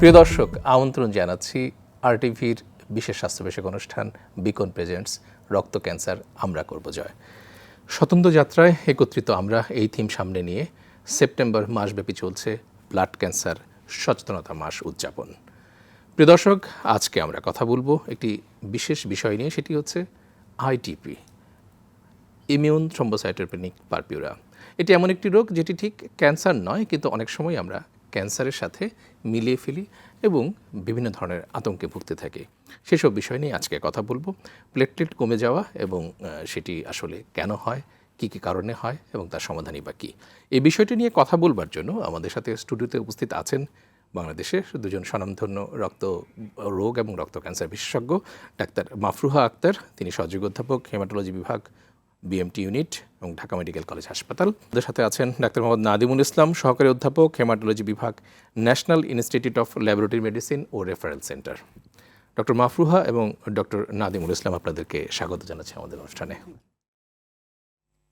প্রিয় দর্শক, আমন্ত্রণ জানাচ্ছি আরটিভির বিশেষ স্বাস্থ্য বিষয়ক অনুষ্ঠান বিকন প্রেজেন্টস, রক্ত ক্যান্সার, আমরা করব জয়। স্বতন্ত্র যাত্রায় একত্রিত আমরা এই থিম সামনে নিয়ে সেপ্টেম্বর মাসব্যাপী চলছে ব্লাড ক্যান্সার সচেতনতা মাস উদযাপন। প্রিয় দর্শক, আজকে আমরা কথা বলব একটি বিশেষ বিষয় নিয়ে, সেটি হচ্ছে আইটিপি ইমিউন থ্রম্বোসাইটোপেনিক পারপিউরা। এটি এমন একটি রোগ যেটি ঠিক ক্যান্সার নয়, কিন্তু অনেক সময় আমরা ক্যান্সারের সাথে মিলিয়ে ফেলি এবং বিভিন্ন ধরনের আতঙ্কে ভুগতে থাকি। সেসব বিষয় নিয়ে আজকে কথা বলব। প্লেটলেট কমে যাওয়া এবং সেটি আসলে কেন হয়, কী কী কারণে হয় এবং তার সমাধানই বা কী? এই বিষয়টি নিয়ে কথা বলবার জন্য আমাদের সাথে স্টুডিওতে উপস্থিত আছেন বাংলাদেশের দুজন স্বনামধন্য রক্ত রোগ এবং রক্ত ক্যান্সার বিশেষজ্ঞ ডাক্তার মাফরুহা আক্তার। তিনি সহযোগী অধ্যাপক, হেমাটোলজি বিভাগ বিএমটি ইউনিট এবং ঢাকা মেডিকেল কলেজ হাসপাতাল ওদের সাথে আছেন ডাক্তার মোহাম্মদ নাদিমুল ইসলাম, সহকারী অধ্যাপক, হেমাটোলজি বিভাগ national institute of laboratory medicine O referral centre doctor Mafruha এবং ডক্টর নাদিমুল ইসলাম আপনাদেরকে স্বাগত জানাচ্ছি আমাদের অনুষ্ঠানে।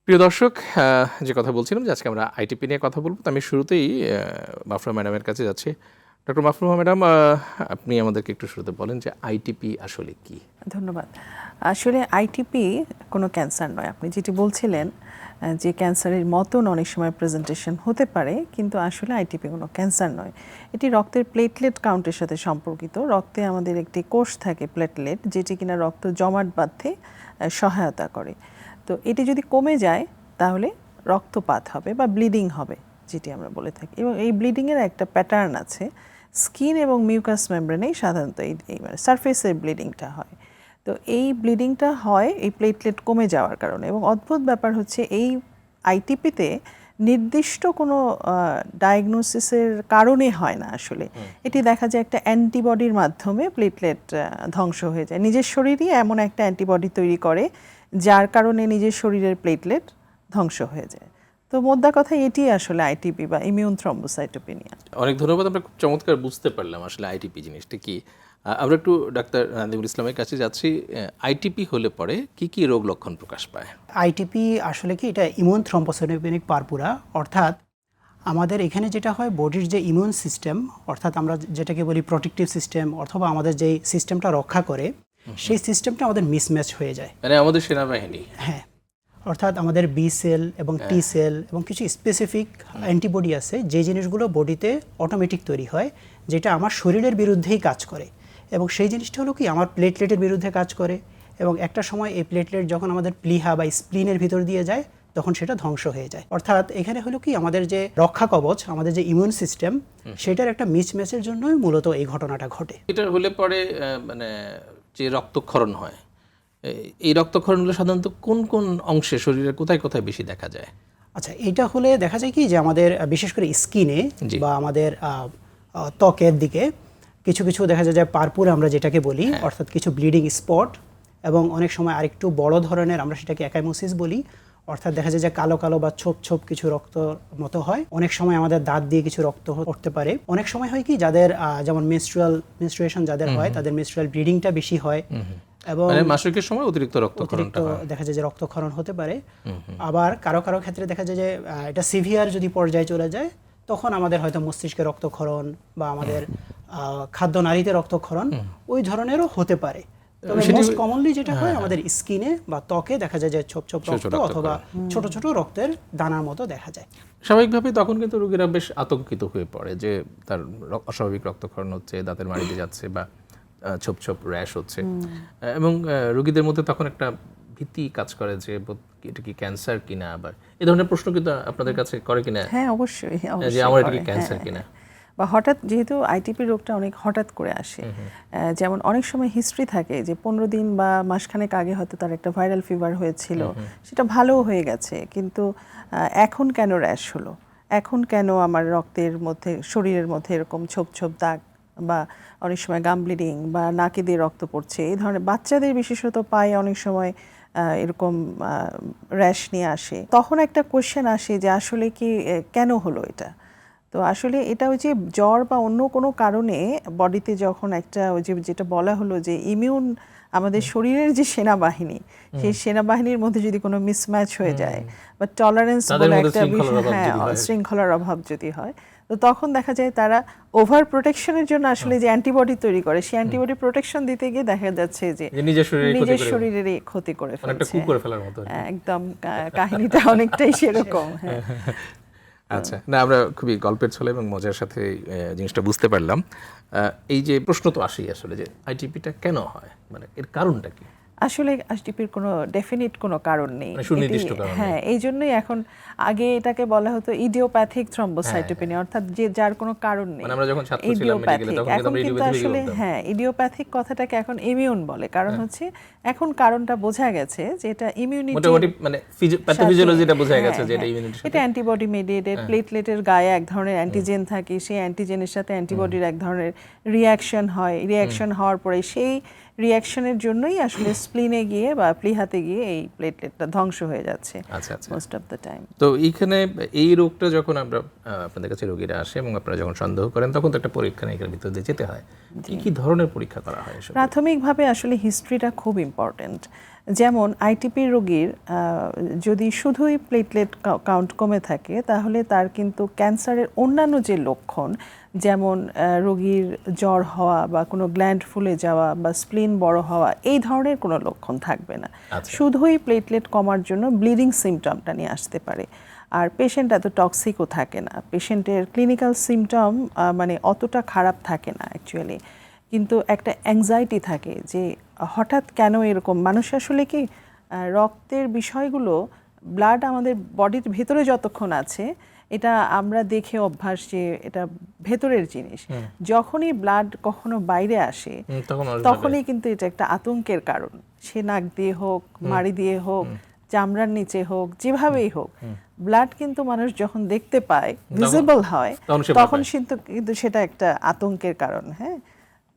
প্রিয় দর্শক যে কথা বলছিলাম যে আজকে আমরা আইটিপি নিয়ে কথা বলব, তো আমি শুরুতেই মাফরুহা ম্যাডামের কাছে যাচ্ছি। ডক্টর মাফরুহা ম্যাডাম আপনি আমাদেরকে একটু শুরুতে বলেন যে আইটিপি আসলে কি? ধন্যবাদ। আসলে আইটিপি কোনো ক্যান্সার নয়। আপনি যেটি বলছিলেন যে ক্যান্সারের মতন অনেক সময় প্রেজেন্টেশন হতে পারে, কিন্তু আসলে আইটিপি কোনো ক্যান্সার নয়। এটি রক্তের প্লেটলেট কাউন্টের সাথে সম্পর্কিত। রক্তে আমাদের একটি কোষ থাকে প্লেটলেট যেটি কিনা রক্ত জমাট বাঁধতে সহায়তা করে। তো এটি যদি কমে যায়, তাহলে রক্তপাত হবে বা ব্লিডিং হবে, যেটি আমরা বলে থাকি। এবং এই ব্লিডিংয়ের একটা প্যাটার্ন আছে স্কিন এবং মিউকাস মেমব্রেনেই সাধারণত এই এই মানে সারফেসের ব্লিডিংটা হয়। তো এই ব্লিডিংটা হয় এই প্লেটলেট কমে যাওয়ার কারণে এবং অদ্ভুত ব্যাপার হচ্ছে এই আইটিপিতে নির্দিষ্ট কোনো ডায়াগনোসিসের কারণে হয় না আসলে। এটি দেখা যায় একটা অ্যান্টিবডির মাধ্যমে প্লেটলেট ধ্বংস হয়ে যায়। নিজের শরীরই এমন একটা অ্যান্টিবডি তৈরি করে যার কারণে নিজের শরীরের প্লেটলেট ধ্বংস হয়ে যায়। তো মোদ্দা কথা এটি আসলে আইটিপি বা ইমিউন থ্রম্বোসাইটোপেনিয়া অনেক ধন্যবাদ আমরা খুব চমৎকার বুঝতে পারলাম আসলে আইটিপি জিনিসটা কি। আমরা একটু ডাক্তার নাদিমুল ইসলামের কাছে যাচ্ছি। আইটিপি হলে পরে কি কি রোগ লক্ষণ প্রকাশ পায়? আইটিপি আসলে কি এটা ইমিউন থ্রম্বোসাইটোপেনিক পারপুরা অর্থাৎ আমাদের এখানে যেটা হয় বডির যে ইমিউন সিস্টেম অর্থাৎ আমরা যেটাকে বলি প্রোটেক্টিভ সিস্টেম অথবা আমাদের যে সিস্টেমটা রক্ষা করে সেই সিস্টেমটা আমাদের মিসম্যাচ হয়ে যায়। মানে আমাদের সেনাবাহিনী। হ্যাঁ। অর্থাৎ আমাদের বি সেল এবং টি সেল এবং কিছু স্পেসিফিক অ্যান্টিবডি আছে যে জিনিসগুলো বডিতে অটোমেটিক তৈরি হয় যেটা আমার শরীরের বিরুদ্ধেই কাজ করে। এবং সেই জিনিসটা হলো কি আমার প্লেটলেটের বিরুদ্ধে কাজ করে এবং একটা সময় এই প্লেটলেট যখন আমাদের প্লিহা বা স্প্লিনের ভিতর দিয়ে যায় তখন সেটা ধ্বংস হয়ে যায়। অর্থাৎ এখানে হলো কি আমাদের যে রক্ষা কবচ আমাদের যে ইমিউন সিস্টেম সেটার একটা মিসম্যাচের জন্যই মূলত এই ঘটনাটা ঘটে। এটা হলে পরে মানে যে রক্তক্ষরণ হয় এই রক্তক্ষরণগুলো সাধারণত কোন কোন অংশে শরীরের কোথায় কোথায় বেশি দেখা যায়? আচ্ছা এটা হলে দেখা যায় কি যে আমাদের বিশেষ করে স্কিনে বা আমাদের ত্বকের দিকে কিছু কিছু দেখা যায় যে পারপুর আমরা যেটাকে বলি অর্থাৎ কিছু ব্লিডিং স্পট এবং অনেক সময় আরেকটু বড় ধরনের আমরা সেটাকে একাইমোসিস বলি অর্থাৎ দেখা যায় যে কালো কালো বা ছোপ ছোপ কিছু রক্ত মতো হয়। অনেক সময় আমাদের দাঁত দিয়ে কিছু রক্ত করতে পারে। অনেক সময় হয় কি যাদের যেমন মেনস্ট্রুয়াল মেনস্ট্রুয়েশন যাদের হয় তাদের মেনস্ট্রুয়াল ব্লিডিংটা বেশি হয়। এবং মানে মাসিকের সময় অতিরিক্ত রক্তক্ষরণটা দেখা যায় যে রক্তক্ষরণ হতে পারে। আবার কারও কারও ক্ষেত্রে দেখা যায় যে এটা সিভিয়ার যদি পর্যায়ে চলে যায় তখন আমাদের হয়তো মস্তিষ্কে রক্তক্ষরণ বা আমাদের খাদ্য নারীতে রক্তক্ষরণ ওই ধরনেরও হতে পারে। তবে মোস্ট কমনলি যেটা হয় আমাদের স্কিনে বা ত্বকে দেখা যায় যে ছোপ ছোপ রক্ত অথবা ছোট ছোট রক্তের দানার মতো দেখা যায়। স্বাভাবিকভাবে তখন কিন্তু রোগীরা বেশ আতঙ্কিত হয়ে পড়ে যে তার অস্বাভাবিক রক্তক্ষরণ হচ্ছে দাঁতের মাড়িতে যাচ্ছে বা ছোপ ছোপ র্যাশ হচ্ছে। এবং রোগীদের মধ্যে তখন একটা ভীতি কাজ করে যে এটা কি ক্যান্সার কিনা আবার এই ধরনের প্রশ্ন কিন্তু আপনাদের কাছে করে কিনা? হ্যাঁ অবশ্যই যে আমার এটা কি ক্যান্সার হ্যাঁ, কিনা? বা হঠাৎ যেহেতু আইটিপি রোগটা অনেক হঠাৎ করে আসে যেমন অনেক সময় হিস্ট্রি থাকে যে পনেরো দিন বা মাসখানেক আগে হয়তো তার একটা ভাইরাল ফিভার হয়েছিল সেটা ভালোও হয়ে গেছে কিন্তু এখন কেন র্যাশ হলো? এখন কেন আমার রক্তের মধ্যে শরীরের মধ্যে এরকম ছোপ ছোপ দাগ বা অনেক সময় গাম ব্লিডিং বা নাকে দিয়ে রক্ত পড়ছে এই ধরনের বাচ্চাদের বিশেষত পায়ে অনেক সময় এরকম র্যাশ নিয়ে আসে। তখন একটা কোয়েশ্চেন আসে যে আসলে কি কেন হলো এটা? তো আসলে এটা ওই যে জ্বর বা অন্য কোনো কারণে বডিতে যখন একটা ওই যে যেটা বলা হলো যে ইমিউন আমাদের শরীরের যে সেনাবাহিনী সেই সেনাবাহিনীর মধ্যে যদি কোনো মিসম্যাচ হয়ে যায় বা টলারেন্স বলে একটা হ্যাঁ। শৃঙ্খলার অভাব যদি হয় তো তখন দেখা যায় তারা ওভার প্রোটেকশনের জন্য আসলে যে অ্যান্টিবডি তৈরি করে সেই অ্যান্টিবডি প্রোটেকশন দিতে গিয়ে দেখা যাচ্ছে যে নিজের শরীরে ক্ষতি করে ফেলছে। করে ফেলার মতো একদম কাহিনীটা অনেকটাই সেরকম হ্যাঁ। আচ্ছা না আমরা খুবই গল্পের ছলে এবং মজার সাথে জিনিসটা বুঝতে পারলাম। এই যে প্রশ্ন তো আসেই আসলে যে আইটিপিটা কেন হয়? মানে এর কারণটা কি? আসলে আইটিপির কোনো ডেফিনিট কোনো কারণ নেই। মানে কারণ হ্যাঁ এই জন্যই এখন আগে এটাকে বলা হতো ইডিওপ্যাথিক থ্রম্বোসাইটোপেনিয়া অর্থাৎ যে যার কোনো কারণ নেই। মানে আমরা যখন ছাত্র ছিলাম মেডিকেলে ইডিওপ্যাথিক। তখন এখন কিন্তু আসলে হ্যাঁ ইডিওপ্যাথিক কথাটাকে এখন ইমিউন বলে। কারণ হ্যাঁ। হচ্ছে এখন কারণটা বোঝা গেছে যে এটা ইমিউনিটি মোটামুটি মানে প্যাথোফিজিওলজিটা বোঝা গেছে যে এটা হ্যাঁ, ইমিউনিটি এটা অ্যান্টিবডি মেডিয়েটেড প্লেটলেটের গায়ে এক ধরনের অ্যান্টিজেন থাকে সেই অ্যান্টিজেনের সাথে অ্যান্টিবডির এক ধরনের রিয়াকশন হয়। রিয়াকশন হওয়ার পরে সেই রিয়াকশনের জন্যই আসলে স্প্লিনে গিয়ে বা প্লিহাতে গিয়ে এই প্লেটলেটটা ধ্বংস হয়ে যাচ্ছে আচ্ছা আচ্ছা। মোস্ট অফ দ্য টাইম তো এইখানে এই রোগটা যখন আমরা আপনাদের কাছে রোগীরা আসে এবং আপনারা যখন সন্দেহ করেন তখন তো একটা পরীক্ষা নিরীক্ষার ভিতর দিয়ে যেতে হয়। কি কি ধরনের পরীক্ষা করা হয় প্রাথমিকভাবে আসলে হিস্ট্রিটা খুব ইম্পর্ট্যান্ট যেমন আইটিপি রোগীর যদি শুধুই প্লেটলেট কাউন্ট কমে থাকে তাহলে তার কিন্তু ক্যান্সারের অন্যান্য যে লক্ষণ যেমন রোগীর জ্বর হওয়া বা কোনো গ্ল্যান্ড ফুলে যাওয়া বা স্প্লিন বড় হওয়া এই ধরনের কোনো লক্ষণ থাকবে না। আচ্ছা। শুধুই প্লেটলেট কমার জন্য ব্লিডিং সিমটমটা নিয়ে আসতে পারে। আর পেশেন্ট এত টক্সিকও থাকে না। পেশেন্টের ক্লিনিক্যাল সিমটম মানে অতটা খারাপ থাকে না অ্যাকচুয়ালি কিন্তু একটা অ্যাংজাইটি থাকে যে হঠাৎ কেন এরকম? মানুষ আসলে কি রক্তের বিষয়গুলো ব্লাড আমাদের বডির ভেতরে যতক্ষণ আছে এটা আমরা দেখে অভ্যাস যে এটা ভেতরের জিনিস। যখনই ব্লাড কখনো বাইরে আসে তখনই কিন্তু এটা একটা আতঙ্কের কারণ। সে নাক দিয়ে হোক মাড়ি দিয়ে হোক চামড়ার নিচে হোক যেভাবেই হোক ব্লাড কিন্তু মানুষ যখন দেখতে পায় ভিজিবল হয় তখন কিন্তু সেটা একটা আতঙ্কের কারণ হ্যাঁ?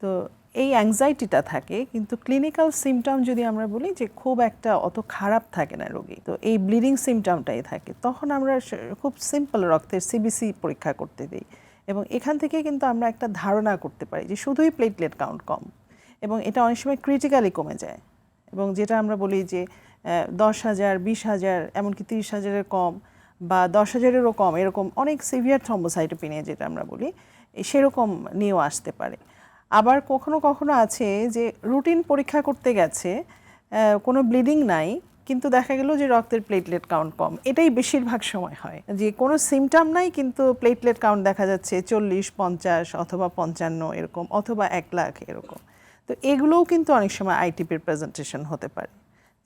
তো এই অ্যাংজাইটিটা থাকে, কিন্তু ক্লিনিক্যাল সিমটম যদি আমরা বলি যে খুব একটা অত খারাপ থাকে না রোগী, তো এই ব্লিডিং সিমটমটাই থাকে, তখন আমরা খুব সিম্পল রক্তের সিবিসি পরীক্ষা করতে দিই এবং এখান থেকে কিন্তু আমরা একটা ধারণা করতে পারি যে শুধুই প্লেটলেট কাউন্ট কম এবং এটা অনেক সময় ক্রিটিক্যালি কমে যায় এবং যেটা আমরা বলি যে দশ হাজার, বিশ হাজার, এমনকি তিরিশ হাজারের কম বা দশ হাজারেরও কম, এরকম অনেক সিভিয়ার থ্রম্বোসাইটোপিনিয়া যেটা আমরা বলি সেরকম নিয়েও আসতে পারে। আবার কখনো কখনো আছে যে রুটিন পরীক্ষা করতে গেছে কোনো ব্লিডিং নাই, কিন্তু দেখা গেল যে রক্তের প্লেটলেট কাউন্ট কম। এটাই বেশিরভাগ সময় হয়। যে কোনো সিমটম নাই, কিন্তু প্লেটলেট কাউন্ট দেখা যাচ্ছে চল্লিশ, পঞ্চাশ অথবা পঞ্চান্ন এরকম, অথবা এক লাখ এরকম। তো এগুলোও কিন্তু অনেক সময় আইটিপির প্রেজেন্টেশন হতে পারে।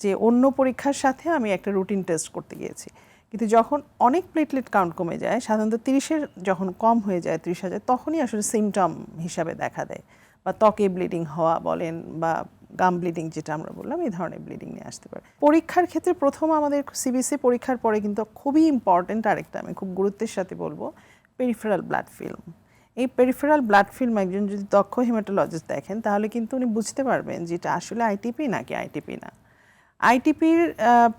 যে অন্য পরীক্ষার সাথে আমি একটা রুটিন টেস্ট করতে গিয়েছি। কিন্তু যখন অনেক প্লেটলেট কাউন্ট কমে যায়, সাধারণত তিরিশের যখন কম হয়ে যায়, ত্রিশ হাজার, তখনই আসলে সিমটম হিসাবে দেখা দেয়। বা ত্বকে ব্লিডিং হওয়া বলেন বা গাম ব্লিডিং যেটা আমরা বললাম, এই ধরনের ব্লিডিং নিয়ে আসতে পারে। পরীক্ষার ক্ষেত্রে প্রথম আমাদের সিবিসি পরীক্ষার পরে কিন্তু খুবই ইম্পর্টেন্ট আরেকটা, আমি খুব গুরুত্বের সাথে বলব পেরিফেরাল ব্লাড ফিল্ম এই পেরিফেরাল ব্লাড ফিল্ম একজন যদি দক্ষ হিমাটোলজিস্ট দেখেন, তাহলে কিন্তু উনি বুঝতে পারবেন যে এটা আসলে আইটিপি নাকি আইটিপি না। আইটিপির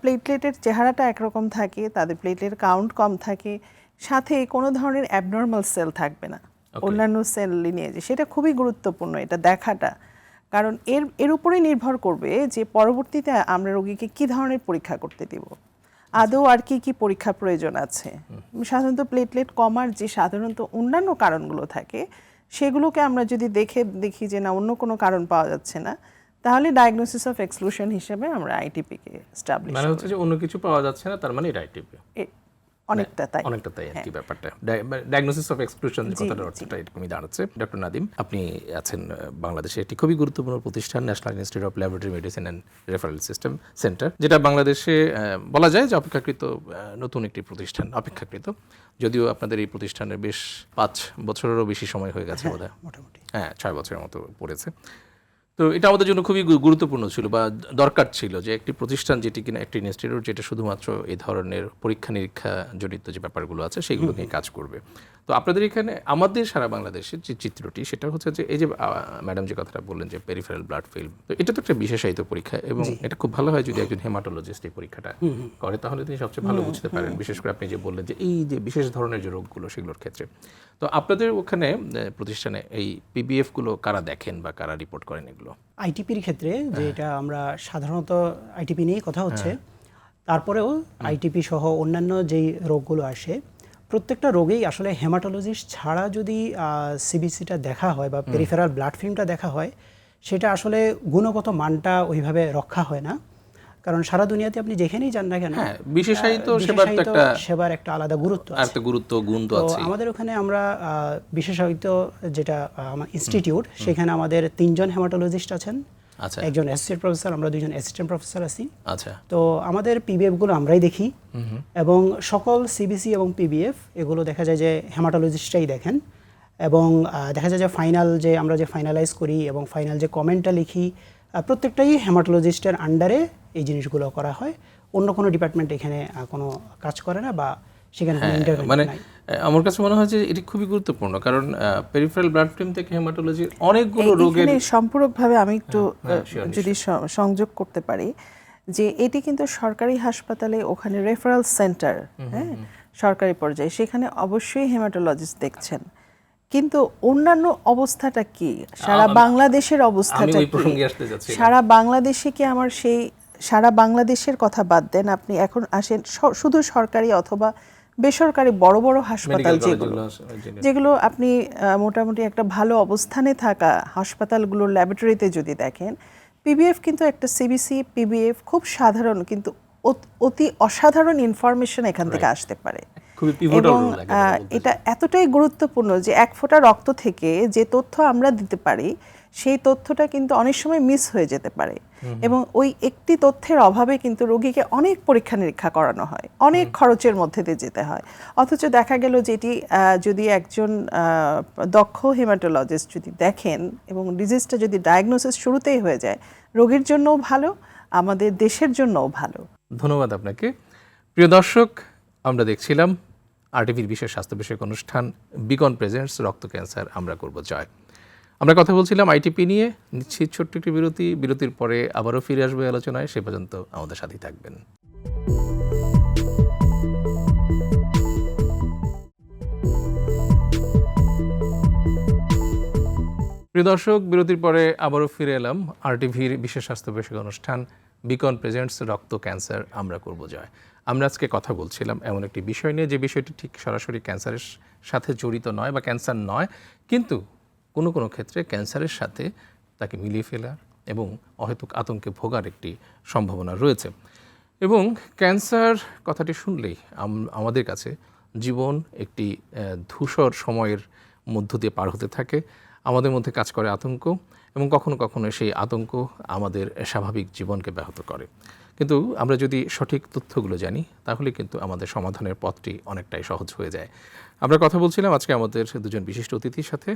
প্লেটলেটের চেহারাটা একরকম থাকে তাদের প্লেটলেট কাউন্ট কম থাকে সাথে কোনো ধরনের অ্যাবনর্মাল সেল থাকবে না অন্যান্য সেল লিনিয়েজে সেটা খুবই গুরুত্বপূর্ণ এটা দেখাটা। কারণ এর এর উপরেই নির্ভর করবে যে পরবর্তীতে আমরা রোগীকে কি ধরনের পরীক্ষা করতে দিব। আদৌ আর কি কি পরীক্ষা প্রয়োজন আছে? সাধারণত প্লেটলেট কমার যে সাধারণত অন্যান্য কারণগুলো থাকে সেগুলোকে আমরা যদি দেখে দেখি যে না অন্য কোনো কারণ পাওয়া যাচ্ছে না তাহলে ডায়াগনোসিস অফ এক্সক্লুশন হিসেবে আমরা আইটিপিকে স্টাবলিশ মানে হচ্ছে যে অন্য কিছু পাওয়া যাচ্ছে না তার মানে এটা আইটিপি অনেকটা তাই। অনেকটা তাই আর কি ব্যাপারটা। ডায়াগনোসিস অফ এক্সক্লুশন কথাটার অর্থটা এরকমই দাঁড়াচ্ছে ডক্টর নাদিম আপনি আছেন বাংলাদেশে একটি খুবই গুরুত্বপূর্ণ প্রতিষ্ঠান national institute of laboratory medicine and referral system centre যেটা বাংলাদেশে বলা যায় যে অপেক্ষাকৃত নতুন একটি প্রতিষ্ঠান অপেক্ষাকৃত। যদিও আপনাদের এই প্রতিষ্ঠানের বেশ পাঁচ বছরেরও বেশি সময় হয়ে গেছে বোধ মোটামুটি। হ্যাঁ ছয় বছরের মতো পড়েছে। তো এটা আমাদের জন্য খুবই গুরুত্বপূর্ণ ছিল বা দরকার ছিল যে একটি প্রতিষ্ঠান যেটি কিনা একটি ইনস্টিটিউট যেটা শুধুমাত্র এই ধরনের পরীক্ষা নিরীক্ষা জড়িত যে ব্যাপারগুলো আছে সেগুলো নিয়ে কাজ করবে। তো আপনাদের এখানে আমাদের সারা বাংলাদেশের যে চিত্রটি সেটা হচ্ছে যে এই যে ম্যাডাম যে কথাটা বললেন যে পেরিফেরাল ব্লাড ফিল্ম তো এটা তো একটা বিশেষায়িত পরীক্ষা এবং এটা খুব ভালো হয় যদি একজন হেমাটোলজিস্ট এই পরীক্ষাটা করে তাহলে তিনি সবচেয়ে ভালো বুঝতে পারেন। বিশেষ করে আপনি যে বললেন যে এই যে বিশেষ ধরনের যে রোগগুলো সেগুলোর ক্ষেত্রে। তো আপনাদের ওখানে প্রতিষ্ঠানে এই পিবিএফগুলো কারা দেখেন বা কারা রিপোর্ট করেন এগুলো? আইটিপির ক্ষেত্রে যেটা আমরা সাধারণত আইটিপি নিয়েই কথা হচ্ছে হ্যাঁ। তারপরেও আইটিপি সহ অন্যান্য যেই রোগগুলো আসে প্রত্যেকটা রোগেই আসলে হেমাটোলজিস্ট ছাড়া যদি সিবিসিটা দেখা হয় বা পেরিফেরাল ব্লাড ফিল্মটা দেখা হয় সেটা আসলে গুণগত মানটা ওইভাবে রক্ষা হয় না। কারণ সারা দুনিয়াতে আপনি যেখানেই যান না কেন হ্যাঁ, বিশেষায়িত সেবার তো একটা- সেবার একটা আলাদা গুরুত্ব আছে একটা গুরুত্ব গুণ তো আছে আমাদের ওখানে আমরা বিশেষায়িত যেটা আমার ইনস্টিটিউট সেখানে আমাদের তিনজন হেমাটোলজিস্ট আছেন। আচ্ছা। একজন অ্যাসিস্ট্যান্ট প্রফেসর আমরা দুজন অ্যাসিস্ট্যান্ট প্রফেসর আছি। আচ্ছা। তো আমাদের পিবিএফগুলো আমরাই দেখি। এবং সকল সিবিসি এবং পিবিএফ এগুলো দেখা যায় যে হেমাটোলজিস্টরাই দেখেন। এবং দেখা যায় যে ফাইনাল যে আমরা যে ফাইনালাইজ করি এবং ফাইনাল যে কমেন্টটা লিখি প্রত্যেকটাই হেমাটোলজিস্টের আন্ডারে এই জিনিসগুলো করা হয়। অন্য কোনো ডিপার্টমেন্ট এখানে কোনো কাজ করে না বা সেখানে হ্যাঁ, মানে আমার কাছে মনে হয় যে এটি খুবই গুরুত্বপূর্ণ কারণ পেরিফেরাল ব্লাড ফিল্ম থেকে হেমাটোলজির অনেকগুলো রোগের সম্পূরকভাবে আমি একটু হ্যাঁ, sure, যদি সংযোগ করতে পারি যে এটি কিন্তু সরকারি হাসপাতালে ওখানে রেফারেল সেন্টার হ্যাঁ সরকারি পর্যায়ে। সেখানে অবশ্যই হেমাটোলজিস্ট দেখছেন। কিন্তু অন্যান্য অবস্থাটা কি? সারা বাংলাদেশের অবস্থাটা কি। সারা বাংলাদেশে কি আমার সেই সারা বাংলাদেশের কথা বাদ দেন আপনি এখন আসেন শুধু সরকারি অথবা বেসরকারি বড় বড় হাসপাতাল যেগুলো যেগুলো। আপনি মোটামুটি একটা ভালো অবস্থানে থাকা হাসপাতালগুলোর ল্যাবরেটরিতে যদি দেখেন পিবিএফ কিন্তু একটা সিবিসি পিবিএফ খুব সাধারণ কিন্তু অতি অসাধারণ ইনফরমেশন এখান থেকে আসতে পারে। খুবই বলতে এটা এতটাই গুরুত্বপূর্ণ যে এক ফোঁটা রক্ত থেকে যে তথ্য আমরা দিতে পারি সেই তথ্যটা কিন্তু অনেক সময় মিস হয়ে যেতে পারে। এবং ওই একটি তথ্যের অভাবে কিন্তু রোগীকে অনেক পরীক্ষা নিরীক্ষা করানো হয় অনেক খরচের মধ্যে দিয়ে যেতে হয়। অথচ দেখা গেল যেটি যদি একজন দক্ষ হেমাটোলজিস্ট যদি দেখেন এবং ডিজিজটা যদি ডায়াগনোসিস শুরুতেই হয়ে যায় রোগীর জন্যও ভালো আমাদের দেশের জন্যও ভালো। ধন্যবাদ আপনাকে। প্রিয় দর্শক আমরা দেখছিলাম আরটিভির বিশেষ স্বাস্থ্য বিষয়ক অনুষ্ঠান বিকন প্রেজেন্টস, রক্ত ক্যান্সার, আমরা করব জয়। আমরা কথা বলছিলাম আইটিপি নিয়ে নিচ্ছি ছোট্ট একটি বিরতি, বিরতির পরে আবারও ফিরে আসবে আলোচনায়, সে পর্যন্ত আমাদের সাথেই থাকবেন। প্রিয় দর্শক, বিরতির পরে আবারও ফিরে এলাম আরটিভির বিশেষ স্বাস্থ্য বিষয়ক অনুষ্ঠান বিকন প্রেজেন্টস, রক্ত ক্যান্সার, আমরা করব জয়। আমরা আজকে কথা বলছিলাম এমন একটি বিষয় নিয়ে, যে বিষয়টি ঠিক সরাসরি ক্যান্সারের সাথে জড়িত নয় বা ক্যান্সার নয়, কিন্তু কোনো কোনো ক্ষেত্রে ক্যান্সারের সাথে তাকে মিলিয়ে ফেলার এবং অহেতুক আতঙ্কে ভোগার একটি সম্ভাবনা রয়েছে। এবং ক্যান্সার কথাটি শুনলেই আমাদের কাছে জীবন একটি ধূসর সময়ের মধ্য দিয়ে পার হতে থাকে। আমাদের মধ্যে কাজ করে আতঙ্ক এবং কখনো কখনো সেই আতঙ্ক আমাদের স্বাভাবিক জীবনকে ব্যাহত করে। কিন্তু আমরা যদি সঠিক তথ্যগুলো জানি, তাহলে কিন্তু আমাদের সমাধানের পথটি অনেকটাই সহজ হয়ে যায়। আমরা কথা বলছিলাম আজকে আমাদের দুজন বিশিষ্ট অতিথির সাথে,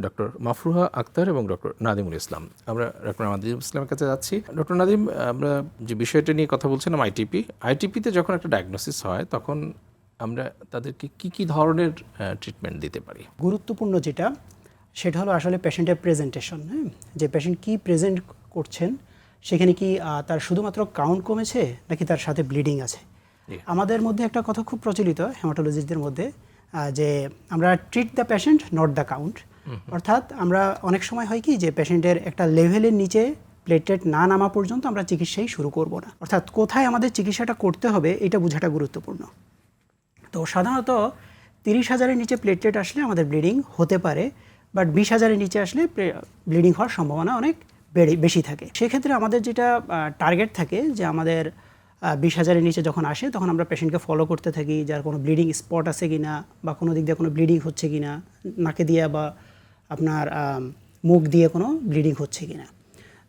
ডক্টর মাফরুহা আক্তার এবং ডক্টর নাদিমুল ইসলাম। আমরা ডক্টর নাদিম ইসলামের কাছে যাচ্ছি। ডক্টর নাদিম, আমরা যে বিষয়টা নিয়ে কথা বলছিলাম, আইটিপি, আইটিপিতে যখন একটা ডায়াগনোসিস হয়, তখন আমরা তাদেরকে কি কি ধরনের ট্রিটমেন্ট দিতে পারি? গুরুত্বপূর্ণ যেটা সেটা হলো আসলে পেশেন্টের প্রেজেন্টেশন হ্যাঁ? যে পেশেন্ট কি প্রেজেন্ট করছেন সেখানে কি তার শুধুমাত্র কাউন্ট কমেছে নাকি তার সাথে ব্লিডিং আছে? আমাদের মধ্যে একটা কথা খুব প্রচলিত হেমাটোলজিস্টদের মধ্যে যে আমরা treat the patient not the count অর্থাৎ আমরা অনেক সময় হয় কি যে পেশেন্টের একটা লেভেলের নিচে প্লেটেট না নামা পর্যন্ত আমরা চিকিৎসাই শুরু করব না। অর্থাৎ কোথায় আমাদের চিকিৎসাটা করতে হবে এটা বোঝাটা গুরুত্বপূর্ণ। তো সাধারণত তিরিশ হাজারের নিচে প্লেটলেট আসলে আমাদের ব্লিডিং হতে পারে বাট বিশ হাজারের নিচে আসলে ব্লিডিং হওয়ার সম্ভাবনা অনেক বেড়ে, বেশি থাকে। সেক্ষেত্রে আমাদের যেটা টার্গেট থাকে যে আমাদের বিশ হাজারের নিচে যখন আসে, তখন আমরা পেশেন্টকে ফলো করতে থাকি, যার কোনো ব্লিডিং স্পট আছে কি না বা কোনো দিক দিয়ে কোনো ব্লিডিং হচ্ছে কি না নাকে দিয়ে বা আপনার মুখ দিয়ে কোনো ব্লিডিং হচ্ছে কি না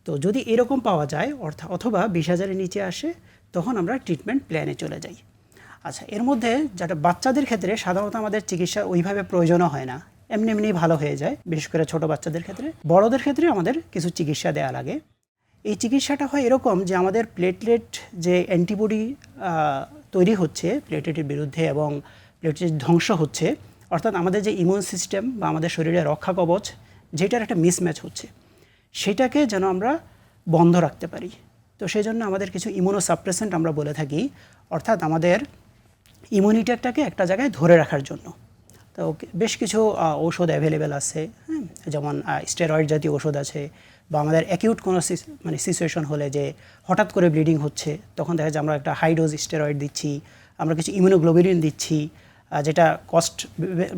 তো যদি এরকম পাওয়া যায় অর্থাৎ অথবা বিশ হাজারের নিচে আসে, তখন আমরা ট্রিটমেন্ট প্ল্যানে চলে যাই। আচ্ছা এর মধ্যে যেটা বাচ্চাদের ক্ষেত্রে সাধারণত আমাদের চিকিৎসা ওইভাবে প্রয়োজনও হয় না। এমনি এমনি ভালো হয়ে যায়, বিশেষ করে ছোট বাচ্চাদের ক্ষেত্রে। বড়দের ক্ষেত্রে আমাদের কিছু চিকিৎসা দেওয়া লাগে। এই চিকিৎসাটা হয় এরকম যে আমাদের প্লেটলেট যে অ্যান্টিবডি তৈরি হচ্ছে প্লেটলেটের বিরুদ্ধে এবং প্লেটলেট ধ্বংস হচ্ছে, অর্থাৎ আমাদের যে ইমিউন সিস্টেম বা আমাদের শরীরে রক্ষা কবচ, যেটার একটা মিসম্যাচ হচ্ছে, সেটাকে যেন আমরা বন্ধ রাখতে পারি। তো সেই জন্য আমাদের কিছু ইমিউনো সাপ্রেসেন্ট আমরা বলে থাকি, অর্থাৎ আমাদের ইমিউনিটারটাকে একটা জায়গায় ধরে রাখার জন্য। তো বেশ কিছু ঔষধ অ্যাভেলেবেল আছে হ্যাঁ? যেমন স্টেরয়েড জাতীয় ওষুধ আছে, বা আমাদের অ্যাকিউট কোনো মানে সিচুয়েশন হলে যে হঠাৎ করে ব্লিডিং হচ্ছে, তখন দেখা যায় আমরা একটা হাই ডোজ স্টেরয়েড দিচ্ছি, আমরা কিছু ইমিউনোগ্লোবিলিন দিচ্ছি যেটা কস্ট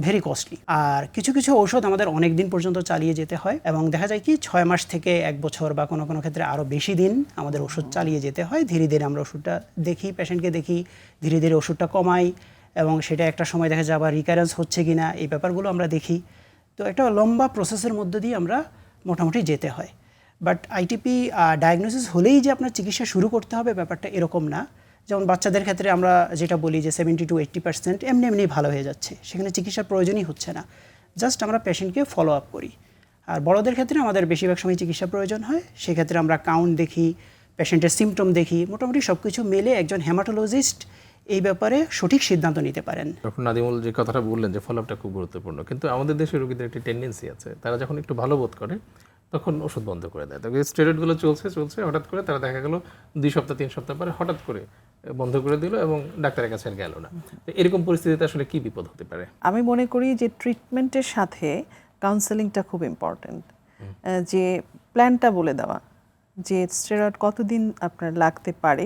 ভেরি কস্টলি আর কিছু কিছু ঔষধ আমাদের অনেক দিন পর্যন্ত চালিয়ে যেতে হয়, এবং দেখা যায় কি, ছয় মাস থেকে এক বছর বা কোনো কোনো ক্ষেত্রে আরও বেশি দিন আমাদের ওষুধ চালিয়ে যেতে হয়। ধীরে ধীরে আমরা ওষুধটা দেখি পেশেন্টকে দেখি, ধীরে ধীরে ওষুধটা কমাই এবং সেটা একটা সময় দেখা যায় আবার রিকারেন্স হচ্ছে কি না এই ব্যাপারগুলো আমরা দেখি। তো একটা লম্বা প্রসেসের মধ্যে দিয়ে আমরা মোটামুটি যেতে হয়। বাট আইটিপি ডায়াগনোসিস হলেই যে আপনার চিকিৎসা শুরু করতে হবে ব্যাপারটা এরকম না। যেমন বাচ্চাদের ক্ষেত্রে আমরা যেটা বলি যে সেভেন্টি টু এইট্টি পার্সেন্ট এমনি এমনি ভালো হয়ে যাচ্ছে। সেখানে চিকিৎসার প্রয়োজনই হচ্ছে না। জাস্ট আমরা পেশেন্টকে ফলো আপ করি। আর বড়দের ক্ষেত্রে আমাদের বেশিরভাগ সময় চিকিৎসা প্রয়োজন হয়। সেক্ষেত্রে আমরা কাউন্ট দেখি পেশেন্টের সিমটম দেখি। মোটামুটি সব কিছু মেলে একজন হেমাটোলজিস্ট এই ব্যাপারে সঠিক সিদ্ধান্ত নিতে পারেন। ডক্টর নাদিমুল যে কথাটা বললেন যে ফলোআপটা খুব গুরুত্বপূর্ণ কিন্তু আমাদের দেশে রোগীদের একটি টেন্ডেন্সি আছে তারা যখন একটু ভালো বোধ করে তখন ওষুধ বন্ধ করে দেয়। তবে স্টেরয়েডগুলো চলছে চলছে হঠাৎ করে তারা দেখা গেল দুই সপ্তাহ তিন সপ্তাহ পরে হঠাৎ করে বন্ধ করে দিল এবং ডাক্তারের কাছে আর গেল না। তো এরকম পরিস্থিতিতে আসলে কি বিপদ হতে পারে? আমি মনে করি যে ট্রিটমেন্টের সাথে কাউন্সেলিংটা খুব ইম্পর্ট্যান্ট যে প্ল্যানটা বলে দেওয়া যে স্টেরয়েড কতদিন আপনার লাগতে পারে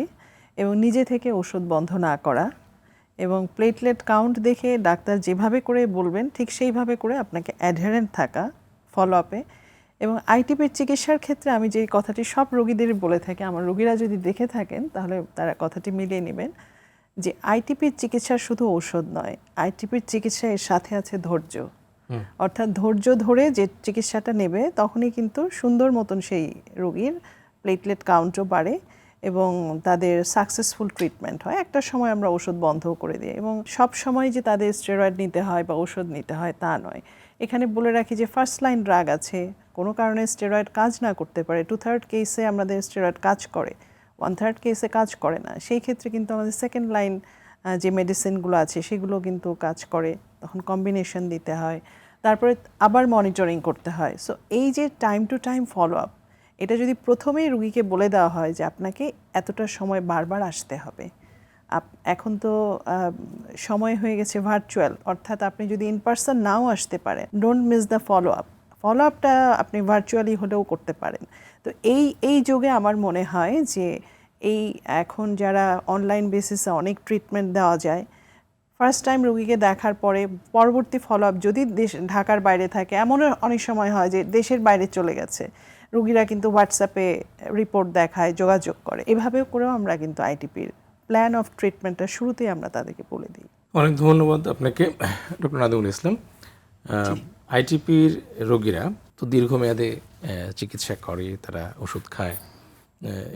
এবং নিজে থেকে ওষুধ বন্ধ না করা এবং প্লেটলেট কাউন্ট দেখে ডাক্তার যেভাবে করে বলবেন ঠিক সেইভাবে করে আপনাকে অ্যাডহারেন্ট থাকা ফলো আপে এবং আইটিপির চিকিৎসার ক্ষেত্রে আমি যে কথাটি সব রোগীদের বলে থাকি আমার রোগীরা যদি দেখে থাকেন তাহলে তারা কথাটি মিলিয়ে নেবেন যে আইটিপির চিকিৎসা শুধু ঔষধ নয় আইটিপির চিকিৎসা এর সাথে আছে ধৈর্য। অর্থাৎ ধৈর্য ধরে যে চিকিৎসাটা নেবে তখনই কিন্তু সুন্দর মতন সেই রোগীর প্লেটলেট কাউন্টও বাড়ে। এবং তাদের সাকসেসফুল ট্রিটমেন্ট হয়। একটা সময় আমরা ওষুধ বন্ধও করে দিই এবং সব সময় যে তাদের স্টেরয়েড নিতে হয় বা ওষুধ নিতে হয় তা নয়। এখানে বলে রাখি যে ফার্স্ট লাইন ড্রাগ আছে, কোনো কারণে স্টেরয়েড কাজ না করতে পারে। টু থার্ড কেসে আমাদের স্টেরয়েড কাজ করে ওয়ান থার্ড কেসে কাজ করে না। সেই ক্ষেত্রে কিন্তু আমাদের সেকেন্ড লাইন যে মেডিসিনগুলো আছে সেগুলো কিন্তু কাজ করে। তখন কম্বিনেশন দিতে হয়। তারপরে আবার মনিটরিং করতে হয়। সো এই যে time to time follow up এটা যদি প্রথমেই রুগীকে বলে দেওয়া হয় যে আপনাকে এতটা সময় বারবার আসতে হবে এখন তো সময় হয়ে গেছে ভার্চুয়াল অর্থাৎ আপনি যদি ইন পার্সন নাও আসতে পারেন don't miss the follow up follow আপটা আপনি ভার্চুয়ালি হলেও করতে পারেন। তো এই এই যুগে আমার মনে হয় যে এই এখন যারা অনলাইন বেসিসে অনেক ট্রিটমেন্ট দেওয়া যায় ফার্স্ট টাইম রুগীকে দেখার পরে পরবর্তী ফলো আপ যদি দেশ, ঢাকার বাইরে থাকে, এমনও অনেক সময় হয় যে দেশের বাইরে চলে গেছে। রুগীরা কিন্তু হোয়াটসঅ্যাপে রিপোর্ট দেখায় যোগাযোগ করে। এভাবেও করেও আমরা কিন্তু আইটিপির প্ল্যান অফ ট্রিটমেন্টটা শুরুতেই আমরা তাদেরকে বলে দিই। অনেক ধন্যবাদ আপনাকে ডক্টর নাদিমুল ইসলাম। আইটিপির রোগীরা তো দীর্ঘমেয়াদে চিকিৎসা করে তারা ওষুধ খায়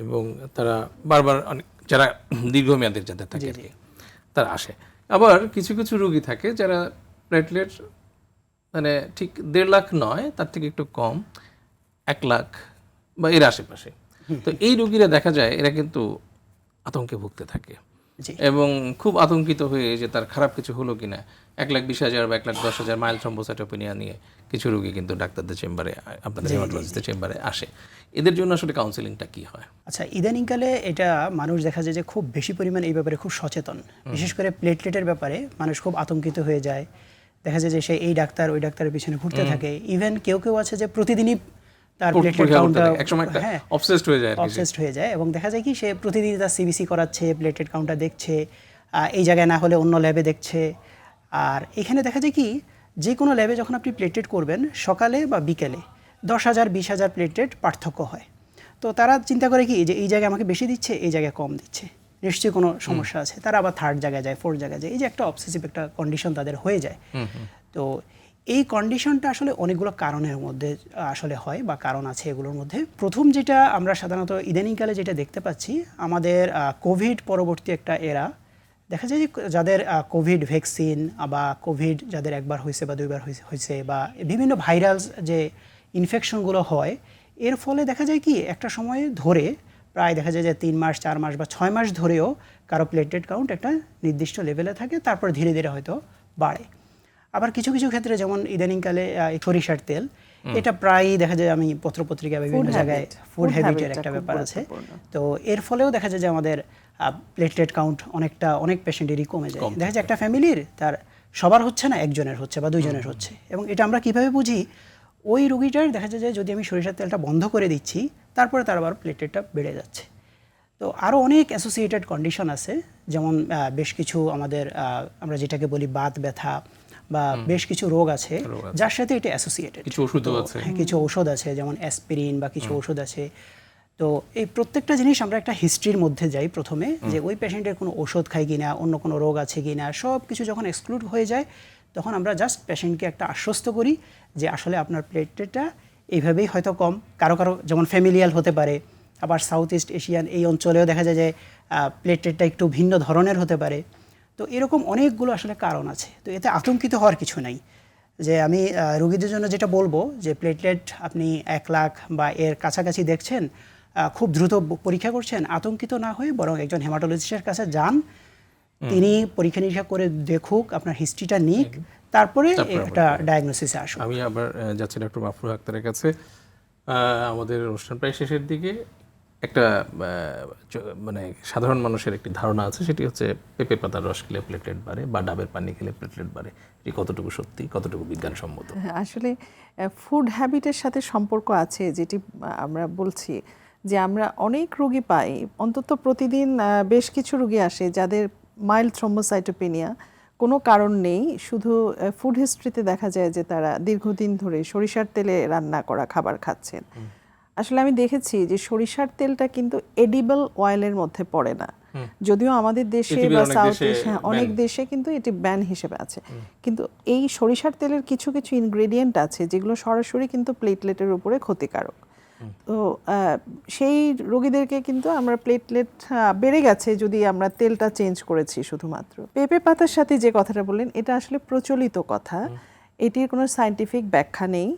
এবং তারা বারবার অনেক যারা দীর্ঘমেয়াদের যাদের থাকে তারা আসে। আবার কিছু কিছু রোগী থাকে যারা প্লেটলেট মানে ঠিক দেড় লাখ নয় তার থেকে একটু কম এক লাখ বা এর আশেপাশে। তো এই রোগীরা দেখা যায় এরা কিন্তু আতঙ্কে ভুগতে থাকে। এবং খুব আতঙ্কিত হয়ে যে তার খারাপ কিছু হলো কিনা এক লাখ বিশ হাজার বা এক লাখ দশ হাজার মাইল থ্রম্বোসাইটোপেনিয়া নিয়ে কিছু রোগী কিন্তু ডাক্তারদের চেম্বারে আপনাদের হেমাটোলজিস্টের চেম্বারে আসে। এদের জন্য আসলে কাউন্সিলিংটা কি হয়? আচ্ছা ইদানিংকালে এটা মানুষ দেখা যায় যে খুব বেশি পরিমাণ এই ব্যাপারে খুব সচেতন। বিশেষ করে প্লেটলেটের ব্যাপারে মানুষ খুব আতঙ্কিত হয়ে যায়। দেখা যায় যে সে এই ডাক্তার ওই ডাক্তারের পিছনে ঘুরতে থাকে। ইভেন কেউ কেউ আছে যে প্রতিদিনই তার পরীক্ষা কাউন্টটা একসময় একটা হ্যাঁ অবসেসড হয়ে যায় অবসেসড হয়ে যায় এবং দেখা যায় কি সে প্রতিদিন তার সিবিসি করাচ্ছে প্লেটেড কাউন্টার দেখছে এই জায়গায় না হলে অন্য ল্যাবে দেখছে। আর এখানে দেখা যায় কি যে কোনো ল্যাবে যখন আপনি প্লেটেড করবেন সকালে বা বিকেলে দশ হাজার বিশ হাজার প্লেটেড পার্থক্য হয়। তো তারা চিন্তা করে কি যে এই জায়গায় আমাকে বেশি দিচ্ছে এই জায়গায় কম দিচ্ছে। নিশ্চয়ই কোনো সমস্যা আছে। তারা আবার থার্ড জায়গায় যায় ফোর্থ জায়গায় যায়। এই যে একটা অবসেসিভ একটা কন্ডিশন তাদের হয়ে যায়। তো এই কন্ডিশনটা আসলে অনেকগুলো কারণের মধ্যে আসলে হয় বা কারণ আছে এগুলোর মধ্যে। প্রথম যেটা আমরা সাধারণত ইদানিংকালে যেটা দেখতে পাচ্ছি, আমাদের কোভিড পরবর্তী একটা এরা দেখা যায় যে যাদের কোভিড ভ্যাকসিন বা কোভিড যাদের একবার হয়েছে বা দুইবার হয়েছে- বা বিভিন্ন ভাইরালস যে ইনফেকশনগুলো হয়, এর ফলে দেখা যায় কি, একটা সময় ধরে প্রায় দেখা যায় যে তিন মাস, চার মাস বা ছয় মাস ধরেও কারও প্লেটেড কাউন্ট একটা নির্দিষ্ট লেভেলে থাকে, তারপর ধীরে ধীরে হয়তো বাড়ে। আবার কিছু কিছু ক্ষেত্রে যেমন ইদানিংকালে সরিষার তেল এটা প্রায়ই দেখা যায় আমি পত্রপত্রিকা বিভিন্ন জায়গায় ফুড হ্যাবিটের একটা ব্যাপার আছে। তো এর ফলেও দেখা যায় যে আমাদের প্লেটলেট কাউন্ট অনেকটা অনেক পেশেন্টেরই কমে যায়। দেখা যায় একটা ফ্যামিলির তার সবার হচ্ছে না একজনের হচ্ছে বা দুইজনের হচ্ছে। এবং এটা আমরা কীভাবে বুঝি? ওই রুগীটার দেখা যায় যে যদি আমি সরিষার তেলটা বন্ধ করে দিচ্ছি তারপরে তার আবার প্লেটলেটটা বেড়ে যাচ্ছে। তো আরও অনেক অ্যাসোসিয়েটেড কন্ডিশন আছে। যেমন বেশ কিছু আমাদের আমরা যেটাকে বলি বাত ব্যথা বা বেশ কিছু রোগ আছে যার সাথে এটা অ্যাসোসিয়েটেড কিছু ওষুধও আছে। হ্যাঁ কিছু ঔষধ আছে যেমন অ্যাসপিরিন বা কিছু ওষুধ আছে। তো এই প্রত্যেকটা জিনিস আমরা একটা হিস্ট্রির মধ্যে যাই প্রথমে যে ওই পেশেন্টের কোনো ওষুধ খায় কিনা অন্য কোনো রোগ আছে কিনা সব কিছু যখন এক্সক্লুড হয়ে যায় তখন আমরা জাস্ট পেশেন্টকে একটা আশ্বস্ত করি যে আসলে আপনার প্লেটলেটটা এইভাবেই হয়তো কম। কারও কারও যেমন ফ্যামিলিয়াল হতে পারে আবার সাউথ ইস্ট এশিয়ান এই অঞ্চলেও দেখা যায় যে প্লেটলেটটা একটু ভিন্ন ধরনের হতে পারে। তো এরকম অনেকগুলো আসলে কারণ আছে। তো এতে আতঙ্কিত হওয়ার কিছু নাই। যে আমি রোগীদের জন্য যেটা বলব যে প্লেটলেট আপনি এক লাখ বা এর কাছাকাছি দেখছেন খুব দ্রুত পরীক্ষা করছেন আতঙ্কিত না হয়ে বরং একজন হেমাটোলজিস্টের কাছে যান। তিনি পরীক্ষা নিরীক্ষা করে দেখুক আপনার হিস্ট্রিটা নিক তারপরে একটা ডায়াগনোসিসে আসুক। আমি আবার যাচ্ছি ডক্টর মাফরুহ আক্তারের কাছে। আমাদের অনুষ্ঠান প্রায় শেষের দিকে। একটা মানে সাধারণ মানুষের একটি ধারণা আছে সেটি হচ্ছে পেঁপে পাতার রস খেলে প্লেটলেট বাড়ে বা ডাবের পানি খেলে প্লেটলেট বাড়ে। এটি কতটুকু সত্যি কতটুকু বিজ্ঞানসম্মত? হ্যাঁ, আসলে ফুড হ্যাবিটের সাথে সম্পর্ক আছে যেটি আমরা বলছি যে আমরা অনেক রুগী পাই। অন্তত প্রতিদিন বেশ কিছু রুগী আসে যাদের মাইল্ড থ্রম্বোসাইটোপেনিয়া কোনো কারণ নেই। শুধু ফুড হিস্ট্রিতে দেখা যায় যে তারা দীর্ঘদিন ধরে সরিষার তেলে রান্না করা খাবার খাচ্ছেন। আসলে আমি দেখেছি যে সরিষার তেলটা কিন্তু এডিবল অয়েলের মধ্যে পড়ে না। যদিও আমাদের দেশে বা সাউথ এশিয়া অনেক দেশে কিন্তু এটি ব্যান হিসেবে আছে। কিন্তু এই সরিষার তেলের কিছু কিছু ইনগ্রেডিয়েন্ট আছে যেগুলো সরাসরি কিন্তু প্লেটলেটের উপরে ক্ষতিকারক। তো সেই রোগীদেরকে কিন্তু আমরা প্লেটলেট বেড়ে গেছে যদি আমরা তেলটা চেঞ্জ করেছি শুধুমাত্র। পেঁপে পাতার সাথে যে কথাটা বললেন এটা আসলে প্রচলিত কথা। এটির কোনো সায়েন্টিফিক ব্যাখ্যা নেই।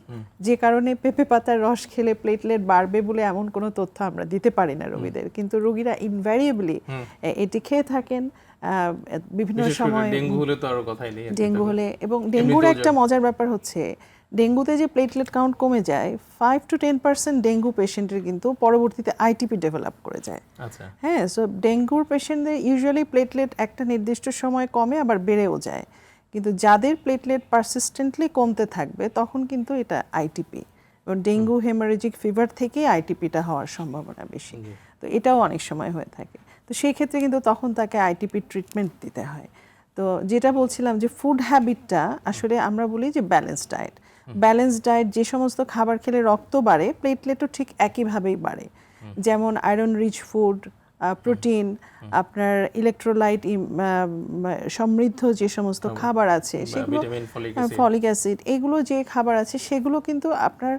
যে কারণে পেঁপে পাতার রস খেলে প্লেটলেট বাড়বে বলে এমন কোনো তথ্য আমরা দিতে পারি না রোগীদের। কিন্তু রোগীরা ইনভ্যারিয়েবলি এটি খেয়ে থাকেন বিভিন্ন সময় ডেঙ্গু হলে তো আরও কথাই নেই ডেঙ্গু হলে এবং ডেঙ্গুর একটা মজার ব্যাপার হচ্ছে ডেঙ্গুতে যে প্লেটলেট কাউন্ট কমে যায় five to ten percent dengue পেশেন্টের কিন্তু পরবর্তীতে আইটিপি ডেভেলপ করে যায়। আচ্ছা। হ্যাঁ সো ডেঙ্গুর পেশেন্টদের ইউজুয়ালি প্লেটলেট একটা নির্দিষ্ট সময় কমে আবার বেড়েও যায়। কিন্তু যাদের প্লেটলেট পারসিস্টেন্টলি কমতে থাকবে তখন কিন্তু এটা আইটিপি এবং ডেঙ্গু হেমারেজিক ফিভার থেকেই আইটিপিটা হওয়ার সম্ভাবনা বেশি। তো এটাও অনেক সময় হয়ে থাকে। তো সেই ক্ষেত্রে কিন্তু তখন তাকে আইটিপি ট্রিটমেন্ট দিতে হয়। তো যেটা বলছিলাম যে ফুড হ্যাবিটটা আসলে আমরা বলি যে ব্যালেন্স ডায়েট ব্যালেন্স ডায়েট যে সমস্ত খাবার খেলে রক্ত বাড়ে প্লেটলেটও ঠিক একইভাবেই বাড়ে। যেমন আয়রন রিচ ফুড প্রোটিন আপনার ইলেকট্রোলাইট সমৃদ্ধ যে সমস্ত খাবার আছে সেগুলো ফলিক অ্যাসিড এগুলো যে খাবার আছে সেগুলো কিন্তু আপনার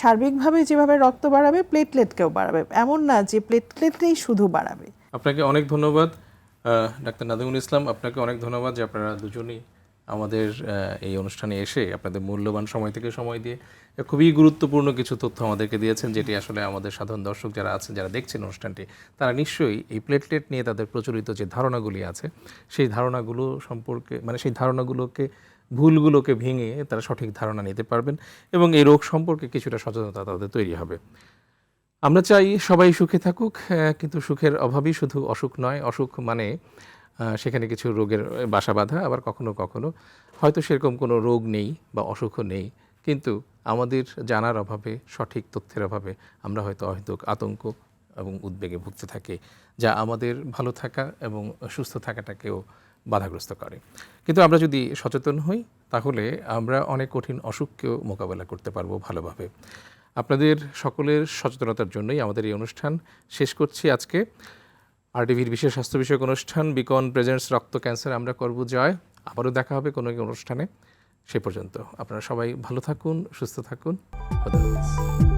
সার্বিকভাবে যেভাবে রক্ত বাড়াবে প্লেটলেটকেও বাড়াবে। এমন না যে প্লেটলেটই শুধু বাড়াবে। আপনাকে অনেক ধন্যবাদ। ডাক্তার নাদিমুল ইসলাম আপনাকে অনেক ধন্যবাদ যে আপনারা দুজনই আমাদের এই অনুষ্ঠানে এসে আপনাদের মূল্যবান সময় থেকে সময় দিয়ে খুবই গুরুত্বপূর্ণ কিছু তথ্য আমাদেরকে দিয়েছেন, যেটি আসলে আমাদের সাধারণ দর্শক যারা আছেন, যারা দেখছেন অনুষ্ঠানটি, তারা নিশ্চয়ই এই প্লেটলেট নিয়ে তাদের প্রচলিত যে ধারণাগুলি আছে, সেই ধারণাগুলো সম্পর্কে মানে সেই ধারণাগুলোকে, ভুলগুলোকে ভেঙে তারা সঠিক ধারণা নিতে পারবেন এবং এই রোগ সম্পর্কে কিছুটা সচেতনতা তাদের তৈরি হবে। আমরা চাই সবাই সুখে থাকুক কিন্তু সুখের অভাবই শুধু অসুখ নয়, অসুখ মানে সেখানে কিছু রোগের বাসা বাঁধা, আবার কখনো কখনো হয়তো সেরকম কোনো রোগ নেই বা অসুখও নেই, কিন্তু আমাদের জানার অভাবে, সঠিক তথ্যের অভাবে আমরা হয়তো অহেতুক আতঙ্ক এবং উদ্বেগে ভুগতে থাকি, যা আমাদের ভালো থাকা এবং সুস্থ থাকাটাকেও বাধাগ্রস্ত করে। কিন্তু আমরা যদি সচেতন হই, তাহলে আমরা অনেক কঠিন অসুখকেও মোকাবেলা করতে পারব ভালোভাবে। আপনাদের সকলের সচেতনতার জন্যই আমাদের এই অনুষ্ঠান শেষ করছি আজকে। আরটিভির বিশেষ স্বাস্থ্য বিষয়ক অনুষ্ঠান বিকন প্রেজেন্টস রক্ত ক্যান্সার আমরা করব জয়। আবারও দেখা হবে কোনো অনুষ্ঠানে। সে পর্যন্ত। আপনারা সবাই ভালো থাকুন, সুস্থ থাকুন। হাফেজ।